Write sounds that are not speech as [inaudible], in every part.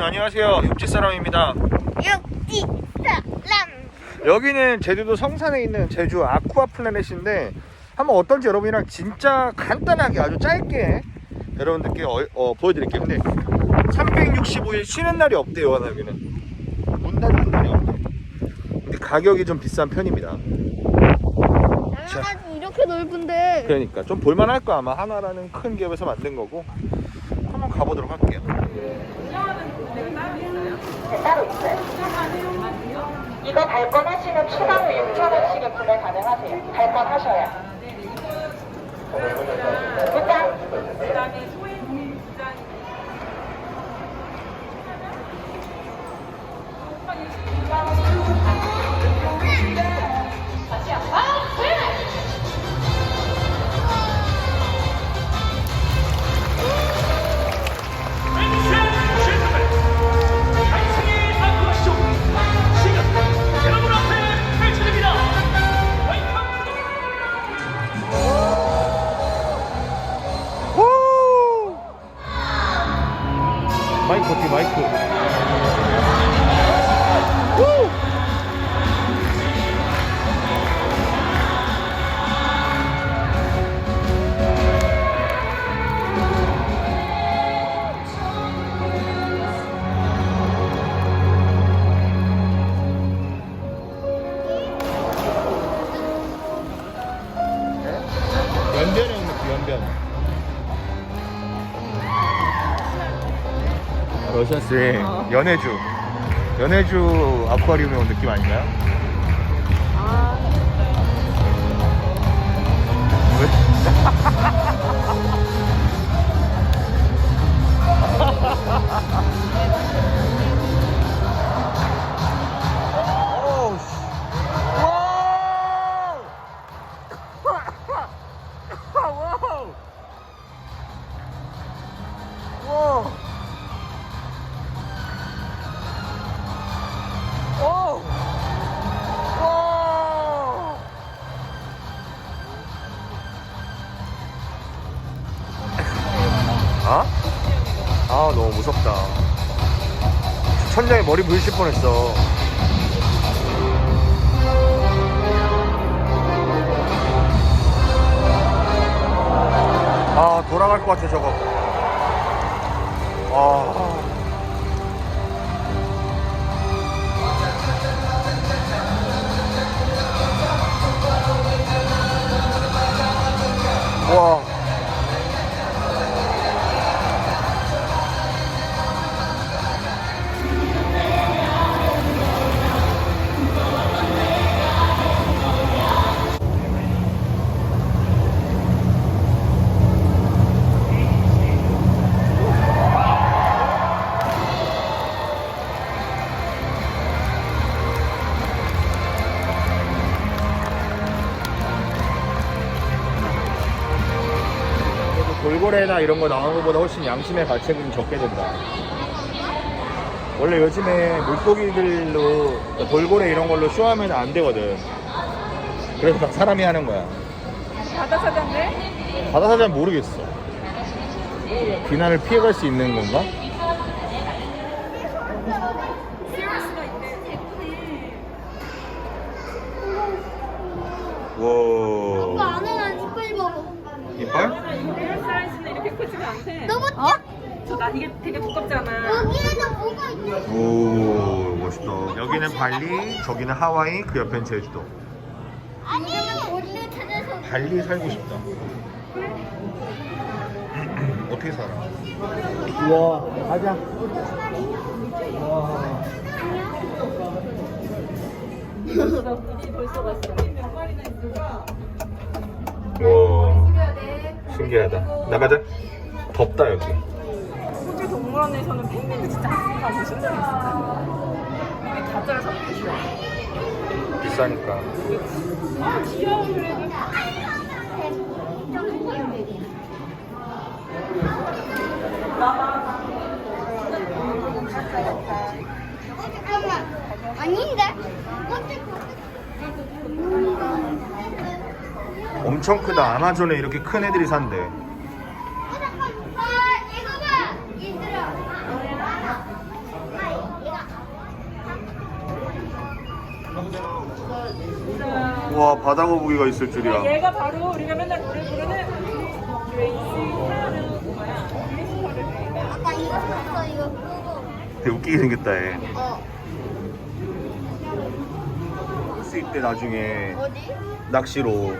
안녕하세요. 육지 사람입니다. 육지 사람. 여기는 제주도 성산에 있는 제주 아쿠아 플래넷인데 한번 어떤지 여러분이랑 진짜 간단하게 아주 짧게 여러분들께 어, 어, 보여드릴게요. 근데 365일 쉬는 날이 없대요 여기는. 문 닫는 날이 없대 근데 가격이 좀 비싼 편입니다. 나가지 이렇게 넓은데. 그러니까 좀 볼만할 거 아마 하나라는 큰 기업에서 만든 거고 가보도록 할게요 따로 있어요. 이거 발권 하시면 추가로 6,000원씩의 구매 가능하세요. 발권 하셔야. 일단 오! 마이크 어떻게 마이크 러시아스의 연해주. 연해주 아쿠아리움에 온 느낌 아닌가요? 오 천장에 머리 부딪힐 뻔했어. 아 돌아갈 것 같아 저거. 아. 돌고래나 이런 거 나오는 것보다 훨씬 양심의 가책은 적게 된다. 원래 요즘에 물고기들로 그러니까 돌고래 이런 걸로 쇼하면 안 되거든. 그래서 다 사람이 하는 거야. 바다 사장네? 바다 사장 모르겠어. 비난을 피해갈 수 있는 건가? 와. 안에는 이빨 봐봐 이빨? 에어 사이즈는 이렇게 크지가 않대. 너무 작 저나 이게 되게 두껍잖아. 여기에는 뭐가 있어 오 멋있다. 여기는 발리, 저기는 하와이, 그 옆엔 제주도. 아니 원래 찾아서 발리 살고 싶다. [clears throat] 어떻게 살아? 우와, 가자. 물이 벌써 갔어. 몇 마리나 있을까? 와, 신기하다. 나가자. 덥다 여기. 호주 동물원에서는 펭귄도 진짜 한 보신 적 있어? 이게 가짜를 사는 좋아. 비싸니까. 아 귀여워 그래도. 아닌데 엄청 크다. 아마존에 이렇게 큰 애들이 산대. 아, 이거 봐 얘들아 와 바다 거북이가 있을 줄이야. 얘가 바로 우리가 맨날 노래 부르는 뭐야? 아까 이거 봤어 이거 그거. 되게 웃기게 생겼다 얘. 어 할수 있대 나중에 어디? 낚시로.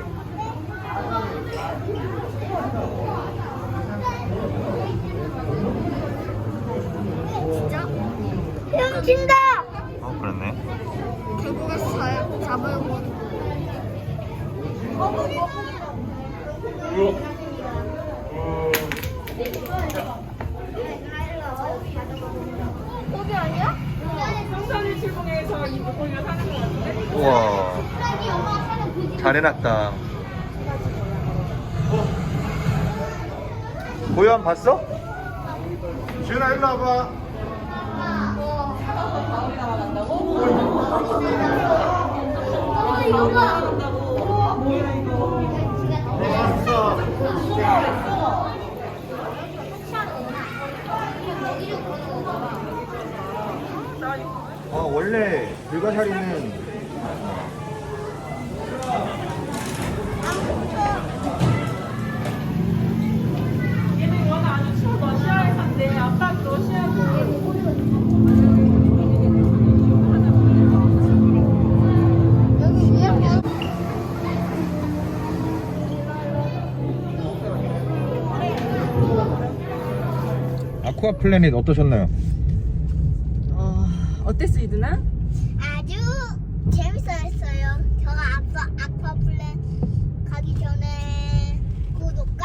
진짜? 형 친다. 어 그렇네. 결국에서 잘 잡으려고. 거기 아니야? 성산일 출봉에서 이 목걸이를 사는 거 같은데? 우와 그 잘해놨다. 고요한 봤어? 지은아 일로 와봐. 어 원래 불가사리는 아쿠아 플래닛 어떠셨나요? 어, 어땠어 이드나? 아주 재밌어했어요. 저가 앞서 아쿠아플랜 가기 전에 구독과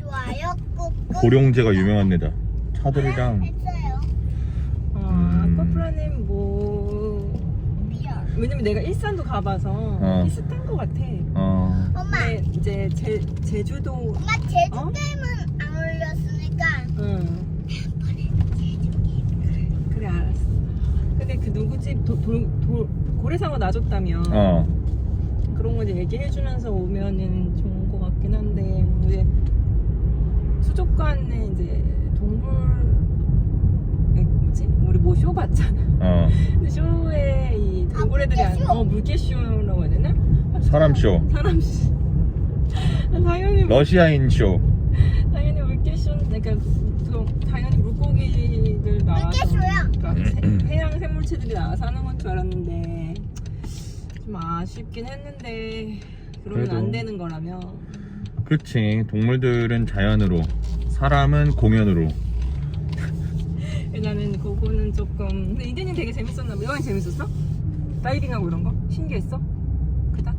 좋아요 꾹꾹 고령제가 유명한 데다. 차들이랑 했어요. 어, 음. 아쿠아플라는 뭐. 왜냐면 내가 일산도 가봐서 어. 비슷한 것 같아. 어 엄마, 근데 이제 제, 제주도 엄마 제주 어? 게임은 안 올렸으니까 응. 그래 알았어. 근데 그 누구 집 도, 도, 도, 고래상어 놔줬다며 어. 그런 거 이제 얘기해주면서 오면은 좋은 것 같긴 한데 이제 수족관에 이제 동물 에, 뭐지 우리 뭐 쇼 봤잖아. 어. 근데 쇼에 이 아, 안, 물개쇼? 어 물개쇼라고 해야 되나? 사람 쇼. 사람 씨. 당연히 러시아인 쇼. 당연히 물개쇼 그러니까 그, 당연히 물고기 들 나와서. 그러니까 새- 해양 생물체들이 나와서 하는 건 줄 알았는데 좀 아쉽긴 했는데 그러면 그래도. 안 되는 거라며 그렇지. 동물들은 자연으로, 사람은 공연으로. 나는 그거는 조금 근데 이든이 되게 재밌었나 봐 여행 재밌었어? 다이빙하고 이런 거? 신기했어? 그다?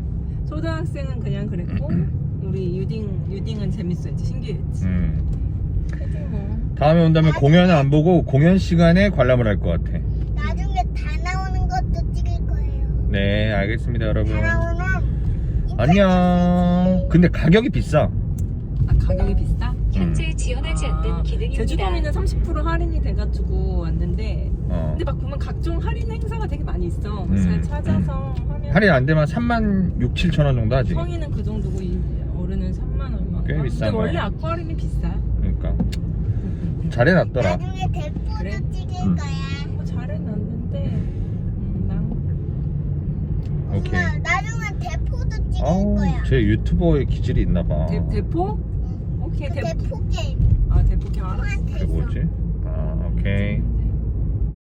초등학생은 그냥 그랬고 [clears throat] 우리 유딩 유딩은 재밌었지 신기했지 음. 뭐 다음에 온다면 공연을 안 보고 공연 시간에 관람을 할 것 같아. 나중에 다 나오는 것도 찍을 거예요. 네, 알겠습니다, 여러분. 다 나오는 안녕. 근데 가격이 비싸. 아, 가격이 비싸? 현재 지원하지 않는 아, 기능입니다. 제주도민은 30% 할인이 돼가지고 왔는데 어. 근데 막 보면 각종 할인 행사가 되게 많이 있어 음, 잘 찾아서 하면 할인 안 되면 3만 6, 7천 원 정도 하지. 성인은 그 정도고 이 어른은 3만 얼마 꽤 비싼 근데 원래 거야. 아쿠아리움이 비싸 잘해놨더라. 나중에 대포도 그래? 찍을 음. 거야. 뭐 잘해놨는데 음, 난 오케이. 엄마, 나중에 대포도 찍을 아우, 거야. 제 유튜버의 기질이 있나봐. 대, 대포? 응. 오케이 그 대포 대포 게임. 아 대포 경 알아? 그게 뭐지? 아, 오케이.